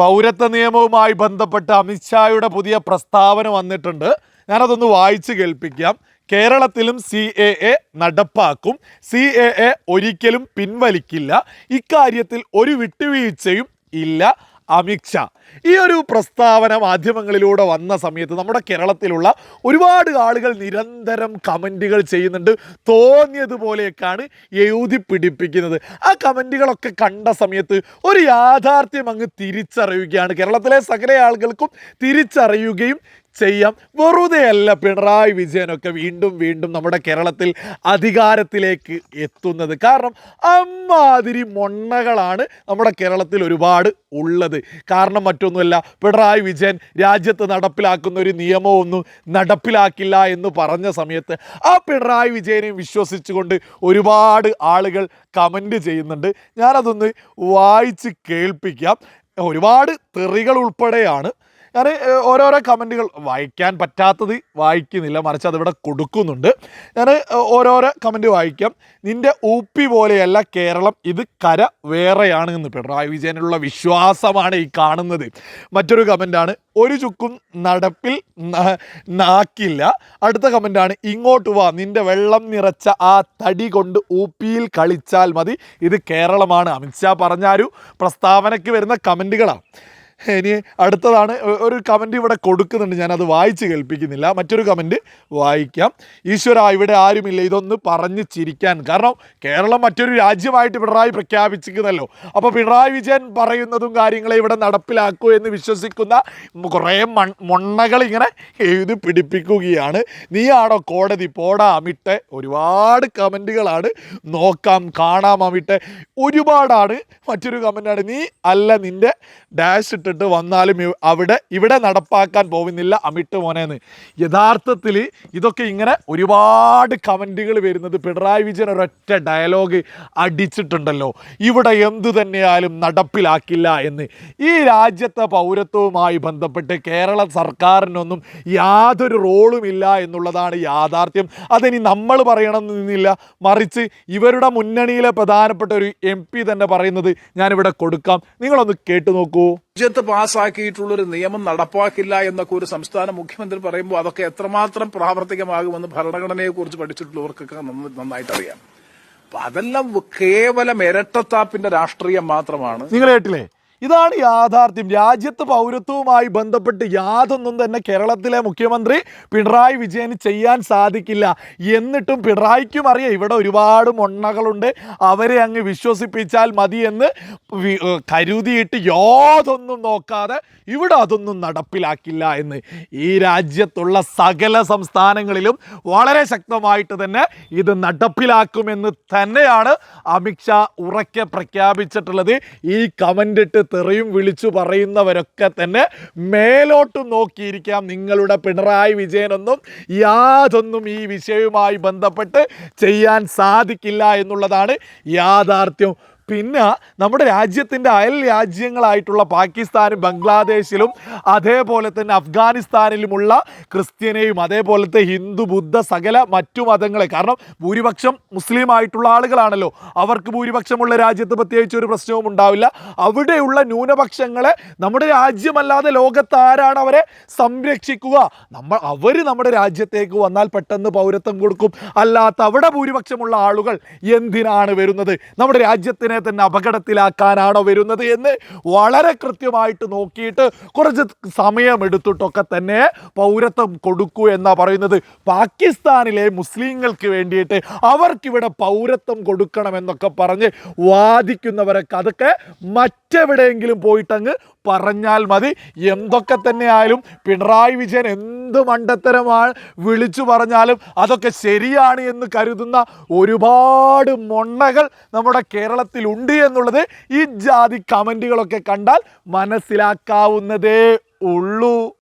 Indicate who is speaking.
Speaker 1: പൗരത്വ നിയമവുമായി ബന്ധപ്പെട്ട് അമിത്ഷായുടെ പുതിയ പ്രസ്താവന വന്നിട്ടുണ്ട്. ഞാനതൊന്ന് വായിച്ച് കേൾപ്പിക്കാം. കേരളത്തിലും സി എ എ നടപ്പാക്കും. സി എ എ ഒരിക്കലും പിൻവലിക്കില്ല. ഇക്കാര്യത്തിൽ ഒരു വിട്ടുവീഴ്ചയും ഇല്ല. അമിത്ഷാ ഈ ഒരു പ്രസ്താവന മാധ്യമങ്ങളിലൂടെ വന്ന സമയത്ത് നമ്മുടെ കേരളത്തിലുള്ള ഒരുപാട് ആളുകൾ നിരന്തരം കമന്റുകൾ ചെയ്യുന്നുണ്ട്. തോന്നിയതുപോലെയൊക്കെയാണ് എഴുതി പിടിപ്പിക്കുന്നത്. ആ കമന്റുകളൊക്കെ കണ്ട സമയത്ത് ഒരു യാഥാർത്ഥ്യം അങ്ങ് തിരിച്ചറിയുകയാണ്. കേരളത്തിലെ സകല ആളുകൾക്കും തിരിച്ചറിയുകയും ചെയ്യാം. വെറുതെയല്ല പിണറായി വിജയനൊക്കെ വീണ്ടും വീണ്ടും നമ്മുടെ കേരളത്തിൽ അധികാരത്തിലേക്ക് എത്തുന്നത്. കാരണം അമ്മാതിരി മൊണ്ണകളാണ് നമ്മുടെ കേരളത്തിൽ ഒരുപാട് ഉള്ളത്. കാരണം മറ്റൊന്നുമല്ല പിണറായി വിജയൻ രാജ്യത്ത് നടപ്പിലാക്കുന്ന ഒരു നിയമമൊന്നും നടപ്പിലാക്കില്ല എന്ന് പറഞ്ഞ സമയത്ത് ആ പിണറായി വിജയനെ വിശ്വസിച്ചുകൊണ്ട് ഒരുപാട് ആളുകൾ കമന്റ് ചെയ്യുന്നുണ്ട്. ഞാനതൊന്ന് വായിച്ച് കേൾപ്പിക്കാം. ഒരുപാട് തെറികൾ ഉൾപ്പെടെയാണ് ഞാൻ ഓരോരോ കമന്റുകൾ വായിക്കാൻ പറ്റാത്തത് വായിക്കുന്നില്ല. മറിച്ച് അതിവിടെ കൊടുക്കുന്നുണ്ട്. ഞാൻ ഓരോരോ കമന്റ് വായിക്കാം. നിന്റെ ഊപ്പി പോലെയല്ല കേരളം ഇത് കര വേറെയാണ് എന്ന് പിണറായി വിജയനുള്ള വിശ്വാസമാണ് ഈ കാണുന്നത്. മറ്റൊരു കമന്റാണ് ഒരു ചുക്കും നടപ്പിൽ നാക്കില്ല. അടുത്ത കമന്റാണ് ഇങ്ങോട്ട് വാ നിന്റെ വെള്ളം നിറച്ച ആ തടി കൊണ്ട് ഊപ്പിയിൽ കളിച്ചാൽ മതി. ഇത് കേരളമാണ്. അമിത്ഷാ പറഞ്ഞ ആ ഒരു പ്രസ്താവനയ്ക്ക് വരുന്ന കമന്റുകളാണ് ഇനി അടുത്തതാണ്. ഒരു കമന്റ് ഇവിടെ കൊടുക്കുന്നുണ്ട്. ഞാനത് വായിച്ച് കേൾപ്പിക്കുന്നില്ല. മറ്റൊരു കമന്റ് വായിക്കാം. ഈശ്വര ഇവിടെ ആരുമില്ല. ഇതൊന്ന് പറഞ്ഞ് ചിരിക്കാൻ. കാരണം കേരളം മറ്റൊരു രാജ്യമായിട്ട് പിണറായി പ്രഖ്യാപിച്ചിരിക്കുന്നല്ലോ. അപ്പോൾ പിണറായി വിജയൻ പറയുന്നതും കാര്യങ്ങളെ ഇവിടെ നടപ്പിലാക്കൂ എന്ന് വിശ്വസിക്കുന്ന കുറേ മൺ മൊണ്ണകൾ ഇങ്ങനെ എഴുതി പിടിപ്പിക്കുകയാണ്. നീയാണോ കോടതി? പോടാ അമിട്ടെ ഒരുപാട് കമന്റുകളാണ് നോക്കാം കാണാം അമിട്ടെ ഒരുപാടാണ്. മറ്റൊരു കമന്റാണ് നീ അല്ല നിന്റെ ഡാഷ് ഇട്ടിട്ട് വന്നാലും അവിടെ ഇവിടെ നടപ്പാക്കാൻ പോകുന്നില്ല അമിട്ട് മോനെന്ന്. യഥാർത്ഥത്തിൽ ഇതൊക്കെ ഇങ്ങനെ ഒരുപാട് കമന്റുകൾ വരുന്നത് പിണറായി വിജയൻ ഒരൊറ്റ ഡയലോഗ് അടിച്ചിട്ടുണ്ടല്ലോ. ഇവിടെ എന്തു തന്നെയാലും നടപ്പിലാക്കില്ല എന്ന്. ഈ രാജ്യത്തെ പൗരത്വവുമായി ബന്ധപ്പെട്ട് കേരള സർക്കാരിനൊന്നും യാതൊരു റോളും ഇല്ല എന്നുള്ളതാണ് യാഥാർത്ഥ്യം. അതിനി നമ്മൾ പറയണമെന്നില്ല മറിച്ച് ഇവരുടെ മുന്നണിയിലെ പ്രധാനപ്പെട്ട ഒരു എം പി തന്നെ പറയുന്നത് ഞാനിവിടെ കൊടുക്കാം. നിങ്ങളൊന്ന് കേട്ടു നോക്കൂ.
Speaker 2: രാജ്യത്ത് പാസ്സാക്കിയിട്ടുള്ളൊരു നിയമം നടപ്പാക്കില്ല എന്നൊക്കെ ഒരു സംസ്ഥാന മുഖ്യമന്ത്രി പറയുമ്പോൾ അതൊക്കെ എത്രമാത്രം പ്രാവർത്തികമാകുമെന്ന് ഭരണഘടനയെക്കുറിച്ച് പഠിച്ചിട്ടുള്ളവർക്കൊക്കെ നന്ന- നന്നായിട്ട് അറിയാം അപ്പൊ അതെല്ലാം കേവലം ഇരട്ടത്താപ്പിന്റെ രാഷ്ട്രീയം മാത്രമാണ്.
Speaker 1: നിങ്ങൾ കേട്ടില്ലേ? ഇതാണ് യാഥാർത്ഥ്യം. രാജ്യത്ത് പൗരത്വവുമായി ബന്ധപ്പെട്ട് യാതൊന്നും തന്നെ കേരളത്തിലെ മുഖ്യമന്ത്രി പിണറായി വിജയന് ചെയ്യാൻ സാധിക്കില്ല. എന്നിട്ടും പിണറായിക്കും അറിയാം ഇവിടെ ഒരുപാട് മൊണ്ണകളുണ്ട്. അവരെ അങ്ങ് വിശ്വസിപ്പിച്ചാൽ മതി എന്ന് വി- ഏർ കരുതിയിട്ട് യാതൊന്നും നോക്കാതെ ഇവിടെ അതൊന്നും നടപ്പിലാക്കില്ല എന്ന്. ഈ രാജ്യത്തുള്ള സകല സംസ്ഥാനങ്ങളിലും വളരെ ശക്തമായിട്ട് തന്നെ ഇത് നടപ്പിലാക്കുമെന്ന് തന്നെയാണ് അമിത്ഷാ ഉറക്കെ പ്രഖ്യാപിച്ചിട്ടുള്ളത്. ഈ കമന്റ് ഇട്ട് തെറിയും വിളിച്ചു പറയുന്നവരൊക്കെ തന്നെ മേലോട്ട് നോക്കിയിരിക്കാം. നിങ്ങളുടെ പിണറായി വിജയനൊന്നും യാതൊന്നും ഈ വിഷയവുമായി ബന്ധപ്പെട്ട് ചെയ്യാൻ സാധിക്കില്ല എന്നുള്ളതാണ് യാഥാർത്ഥ്യം. പിന്നെ നമ്മുടെ രാജ്യത്തിന്റെ അയൽ രാജ്യങ്ങളായിട്ടുള്ള പാകിസ്ഥാനും ബംഗ്ലാദേശിലും അതേപോലെ തന്നെ അഫ്ഗാനിസ്ഥാനിലുമുള്ള ക്രിസ്ത്യനെയും അതേപോലത്തെ ഹിന്ദു ബുദ്ധ സകല മറ്റു മതങ്ങളെ കാരണം ഭൂരിപക്ഷം മുസ്ലിം ആയിട്ടുള്ള ആളുകളാണല്ലോ. അവർക്ക് ഭൂരിപക്ഷമുള്ള രാജ്യത്ത് പ്രത്യേകിച്ച് ഒരു പ്രശ്നവും ഉണ്ടാവില്ല. അവിടെയുള്ള ന്യൂനപക്ഷങ്ങളെ നമ്മുടെ രാജ്യമല്ലാതെ ലോകത്ത് ആരാണ് അവരെ സംരക്ഷിക്കുക? നമ്മൾ അവർ നമ്മുടെ രാജ്യത്തേക്ക് വന്നാൽ പെട്ടെന്ന് പൗരത്വം കൊടുക്കും. അല്ലാത്ത അവിടെ ഭൂരിപക്ഷമുള്ള ആളുകൾ എന്തിനാണ് വരുന്നത്? നമ്മുടെ രാജ്യത്തിനെ തന്നെ അപകടത്തിലാക്കാനാണോ വരുന്നത് എന്ന് വളരെ കൃത്യമായിട്ട് നോക്കിയിട്ട് കുറച്ച് സമയമെടുത്തിട്ടൊക്കെ തന്നെ പൗരത്വം കൊടുക്കൂ എന്നാ പറയുന്നത്. പാകിസ്ഥാനിലെ മുസ്ലിങ്ങൾക്ക് വേണ്ടിയിട്ട് അവർക്കിവിടെ പൗരത്വം കൊടുക്കണം എന്നൊക്കെ പറഞ്ഞ് വാദിക്കുന്നവരൊക്കെ അതൊക്കെ മറ്റെവിടെയെങ്കിലും പോയിട്ടങ്ങ് പറഞ്ഞാൽ മതി. എന്തൊക്കെ തന്നെ ആയാലും പിണറായി വിജയൻ എന്ത് മണ്ടത്തരമാണ് വിളിച്ചു പറഞ്ഞാലും അതൊക്കെ ശരിയാണ് എന്ന് കരുതുന്ന ഒരുപാട് മൊണ്ണകൾ നമ്മുടെ കേരളത്തിലുണ്ട് എന്നുള്ളത് ഈ ജാതി കമന്റുകളൊക്കെ കണ്ടാൽ മനസ്സിലാക്കാവുന്നതേ ഉള്ളൂ.